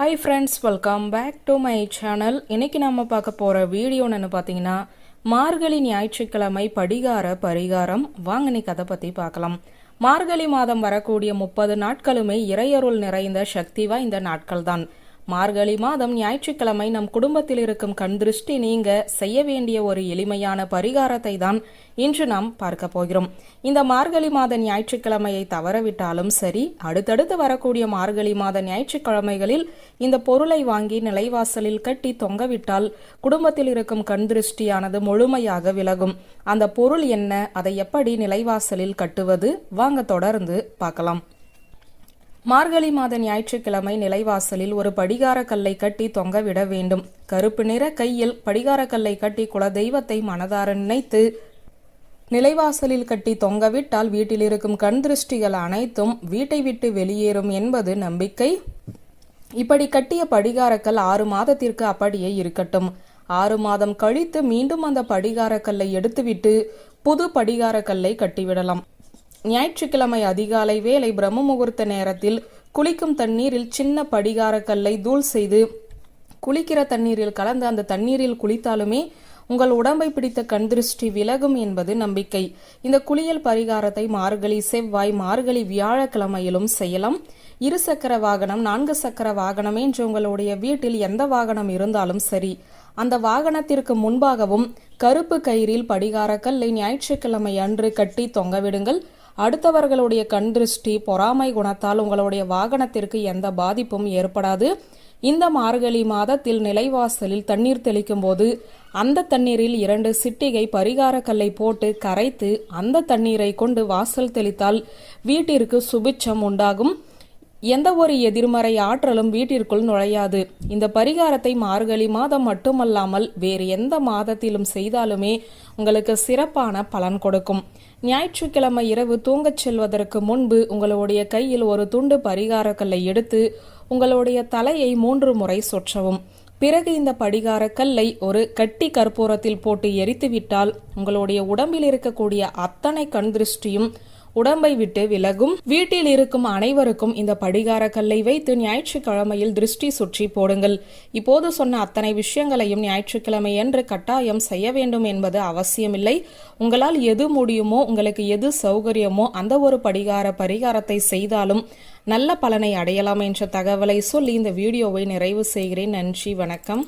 Hi friends welcome back to my channel இன்னைக்கு நம்ம பார்க்க போகிற வீடியோன்னு பார்த்தீங்கன்னா மார்கழி ஞாயிற்றுக்கிழமை படிகார பரிகாரம். வாங்க இன்னைக்கு அதை பற்றி பார்க்கலாம். மார்கழி மாதம் வரக்கூடிய முப்பது நாட்களுமே இறையருள் நிறைந்த சக்தி வாய்ந்த நாட்கள் தான் மார்கழி மாதம் ஞாயிற்றுக்கிழமை நம் குடும்பத்தில் இருக்கும் கண் திருஷ்டி நீங்க செய்ய வேண்டிய ஒரு எளிமையான பரிகாரத்தை தான் இன்று நாம் பார்க்க போகிறோம். இந்த மார்கழி மாத ஞாயிற்றுக்கிழமையை தவறவிட்டாலும் சரி அடுத்தடுத்து வரக்கூடிய மார்கழி மாத ஞாயிற்றுக்கிழமைகளில் இந்த பொருளை வாங்கி நிலைவாசலில் கட்டி தொங்கவிட்டால் குடும்பத்தில் இருக்கும் கண் திருஷ்டியானது முழுமையாக விலகும். அந்த பொருள் என்ன? அதை எப்படி நிலைவாசலில் கட்டுவது? வாங்க தொடர்ந்து பார்க்கலாம். மார்கழி மாத ஞாயிற்றுக்கிழமை நிலைவாசலில் ஒரு படிகார கல்லை கட்டி தொங்கவிட வேண்டும். கருப்பு நிற கையில் படிகார கல்லை கட்டி குலதெய்வத்தை மனதார நினைத்து நிலைவாசலில் கட்டி தொங்கவிட்டால் வீட்டில் இருக்கும் கண் திருஷ்டிகள் அனைத்தும் வீட்டை விட்டு வெளியேறும் என்பது நம்பிக்கை. இப்படி கட்டிய படிகாரக்கல் ஆறு மாதத்திற்கு அப்படியே இருக்கட்டும். ஆறு மாதம் கழித்து மீண்டும் அந்த படிகாரக்கல்லை எடுத்துவிட்டு புது படிகாரக்கல்லை கட்டிவிடலாம். ஞாயிற்றுக்கிழமை அதிகாலை வேலை பிரம்ம முகூர்த்த நேரத்தில் குளிக்கும் தண்ணீரில் சின்ன படிகார கல்லை தூள் செய்து குளிக்கிற தண்ணீரில் கலந்து அந்த தண்ணீரில் குளித்தாலுமே உங்கள் உடம்பை பிடித்த கண் திருஷ்டி விலகும் என்பது நம்பிக்கை. இந்த குளியல் பரிகாரத்தை மார்கழி செவ்வாய் மார்கழி வியாழக்கிழமையிலும் செய்யலாம். இரு சக்கர வாகனம் நான்கு சக்கர வாகனம் என்று உங்களுடைய வீட்டில் எந்த வாகனம் இருந்தாலும் சரி. அந்த வாகனத்திற்கு முன்பாகவும் கருப்பு கயிறில் படிகார கல்லை ஞாயிற்றுக்கிழமை அன்று கட்டி தொங்கவிடுங்கள் அடுத்தவர்களுடைய கண் திருஷ்டி பொறாமை குணத்தால் உங்களுடைய வாகனத்திற்கு எந்த பாதிப்பும் ஏற்படாது. இந்த மார்கழி மாதத்தில் நிலைவாசலில் தண்ணீர் தெளிக்கும் போது அந்த தண்ணீரில் இரண்டு சிட்டிகை பரிகார கல்லை போட்டு கரைத்து அந்த தண்ணீரை கொண்டு வாசல் தெளித்தால் வீட்டிற்கு சுபிட்சம் உண்டாகும். எந்த ஒரு எதிர்மறை ஆற்றலும் வீட்டிற்குள் நுழையாது. இந்த பரிகாரத்தை மார்கழி மாதம் மட்டுமல்லாமல் வேறு எந்த மாதத்திலும் செய்தாலுமே உங்களுக்கு சிறப்பான பலன் கொடுக்கும். ஞாயிற்றுக்கிழமை இரவு தூங்கச் செல்வதற்கு முன்பு உங்களுடைய கையில் ஒரு துண்டு பரிகாரக்கல்லை எடுத்து உங்களுடைய தலையை மூன்று முறை சொற்றவும். பிறகு இந்த படிகார கல்லை ஒரு கட்டி கற்பூரத்தில் போட்டு எரித்துவிட்டால் உங்களுடைய உடம்பில் இருக்கக்கூடிய அத்தனை கண் திருஷ்டியும் உடம்பை விட்டு விலகும். வீட்டில் இருக்கும் அனைவருக்கும் இந்த படிகார கல்லை வைத்து ஞாயிற்றுக்கிழமையில் திருஷ்டி சுற்றி போடுங்கள். இப்போது சொன்ன அத்தனை விஷயங்களையும் ஞாயிற்றுக்கிழமை என்று கட்டாயம் செய்ய வேண்டும் என்பது அவசியமில்லை. உங்களால் எது முடியுமோ உங்களுக்கு எது சௌகரியமோ அந்த ஒரு படிகார பரிகாரத்தை செய்தாலும் நல்ல பலனை அடையலாம் என்ற தகவலை சொல்லி இந்த வீடியோவை நிறைவு செய்கிறேன். நன்றி வணக்கம்.